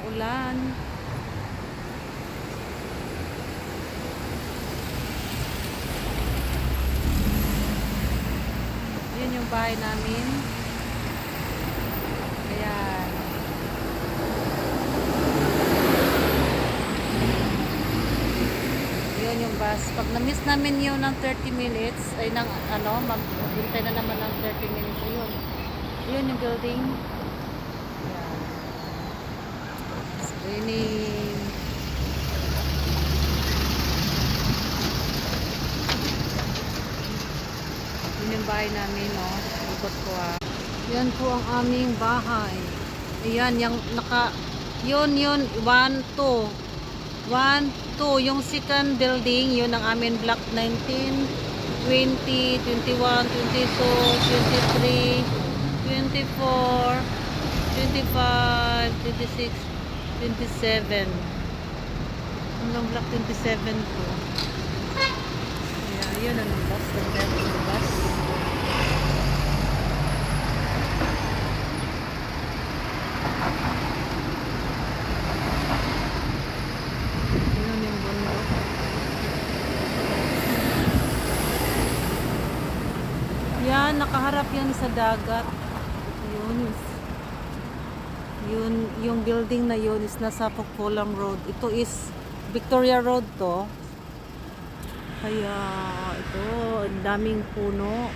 umuulan. Yun yung bahay namin. Ayan. Yun yung bus. Pag na-miss namin yun ng 30 minutes, ay ng ano, maghintay na naman ng 30 minutes. Ayun. Yun yung building. Ayan. It's raining. Yun yung bahay namin, no? Ikot ko ah. Yan po ang aming bahay. Ayan, yung naka... Yun, yun. One, two. One, two. Yung second building, yun ang amin block 19, 20, 21, 22, 23, 24, 25, 26, 27. Hanggang block 27 po. Ayan, yun ang bus. Ang bus. Yan, nakaharap yan sa dagat. Yun. Yun, yung building na yun is nasa Pagkulang Road. Ito is Victoria Road to. Kaya ito, daming puno.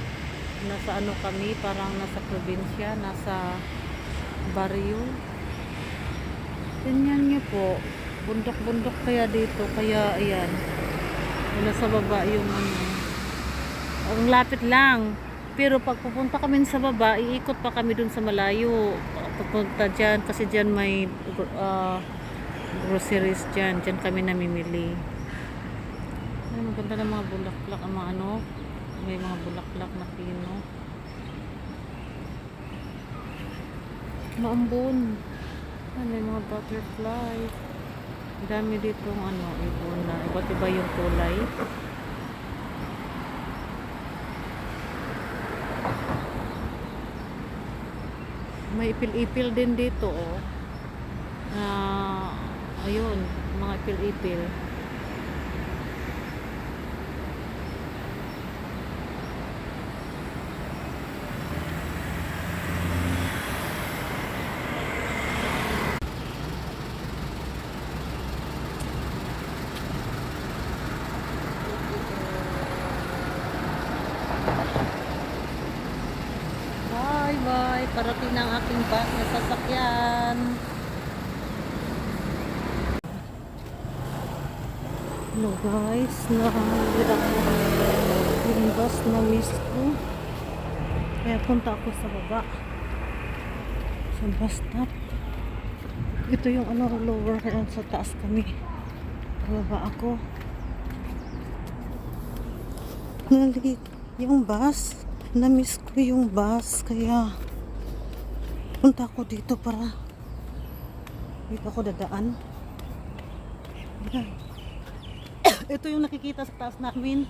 Nasa ano kami, parang nasa probinsya, nasa baryo. Ganyan niyo po. Bundok-bundok kaya dito. Kaya ayan. Wala sa baba yung ano. Ang lapit lang. Pero pag pupunta kami sa baba, iikot pa kami dun sa malayo. Pupunta dyan. Kasi dyan may uh, groceries dyan. Dyan kami namimili. Ay, maganda ng mga bulaklak. Ang mga ano. May mga bulaklak na pino. Maambon. Ay, may mga butterfly. Dami dito ano, ibon na. Iba't iba yung kulay. May ipil-ipil din dito, oh. Ah, ayun, mga ipil-ipil. Bye bye. Parating na ang aking bus na sasakyan. Hello guys. Nahangit ako. Yung bus na miss ko. Kaya punta ako sa baba. Sa bus stop. Ito yung ano lower kaya sa taas kami. Baba ako. Nalik yung bus na-miss ko yung bus kaya punta ako dito para dito ako dadaan. Ito yung nakikita sa taas namin.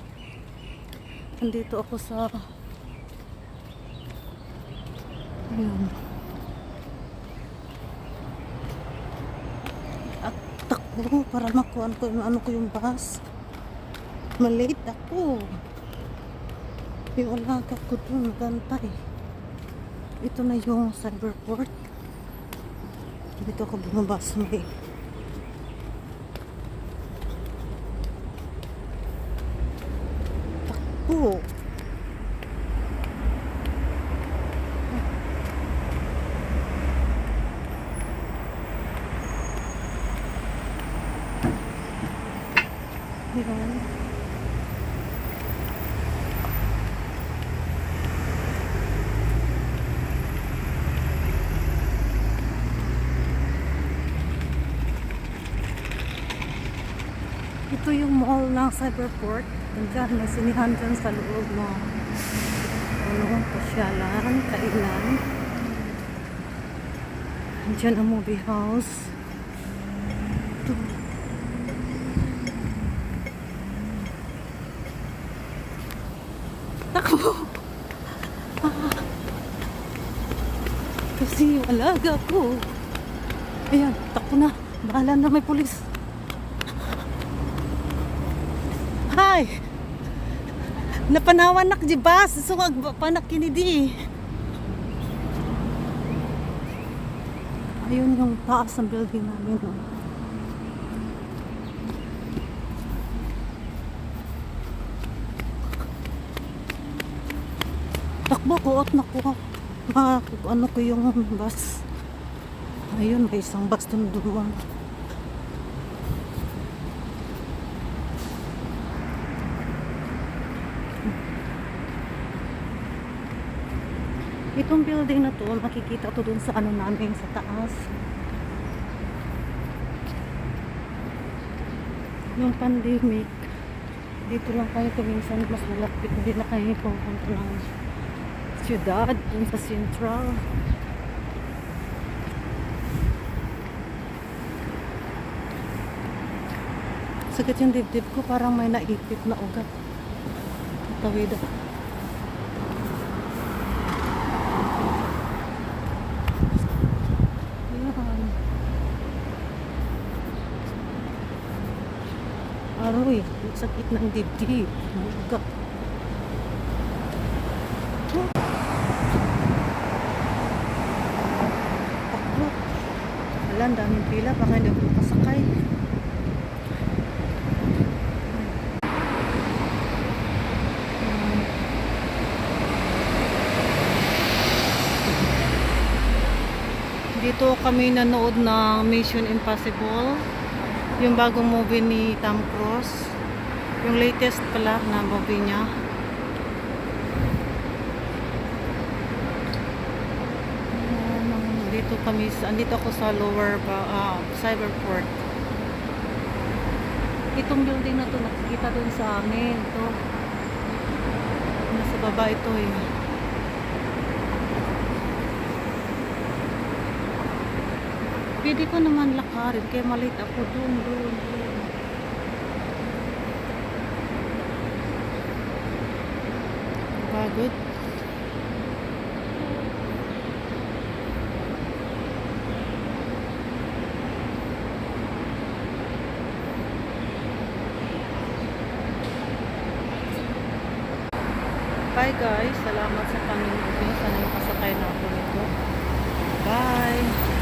Nandito ako sa Ayan. at takbo para makuha ko yung ano ko yung bus. Malate ako. Yung alaga ko doon nagantay ito na yung cyberport. Dito ako bumaba sa may takbo Ayan. Ito yung mall ng Cyberport. Nandiyan, may sinihan dyan sa loob mo. Ano, pasyalan, kainan. Nandiyan ang movie house. Ito. Takbo! Ah. Kasi yung alaga ko. Ayan, takbo na. Bahala na may pulis. Hi! Napanawan nak di bas. So, panak kinidi. Ayun yung taas ng building namin. No? Takbo ko at nakuha. Ma, ano ko yung bus. Ayun, may isang bus dun dumaan. Itong building na to, makikita to dun sa ano namin sa taas. Yung pandemic, dito lang kayo kuminsan mas malapit, hindi na kayo pupunta ng syudad, dun sa central. Sakit yung dibdib ko, parang may naipit na ugat. Tawid ako. Ayan. Aroy, sakit ng dibdib. Ugat. Takbo. Wala, ang daming pila. Baka hindi ako makasakay. Dito kami nanood ng Mission Impossible. Yung bagong movie ni Tom Cruise. Yung latest pala na movie niya. Dito kami, andito ako sa lower ah, Cyberport. Itong building na to nakikita dun sa amin. Ito. Nasa baba ito eh. Pwede ko naman lakarin kaya malate ako dun, dun. Pagod. Bye guys, salamat sa panonood. Sana makasakay na ako nito. Bye!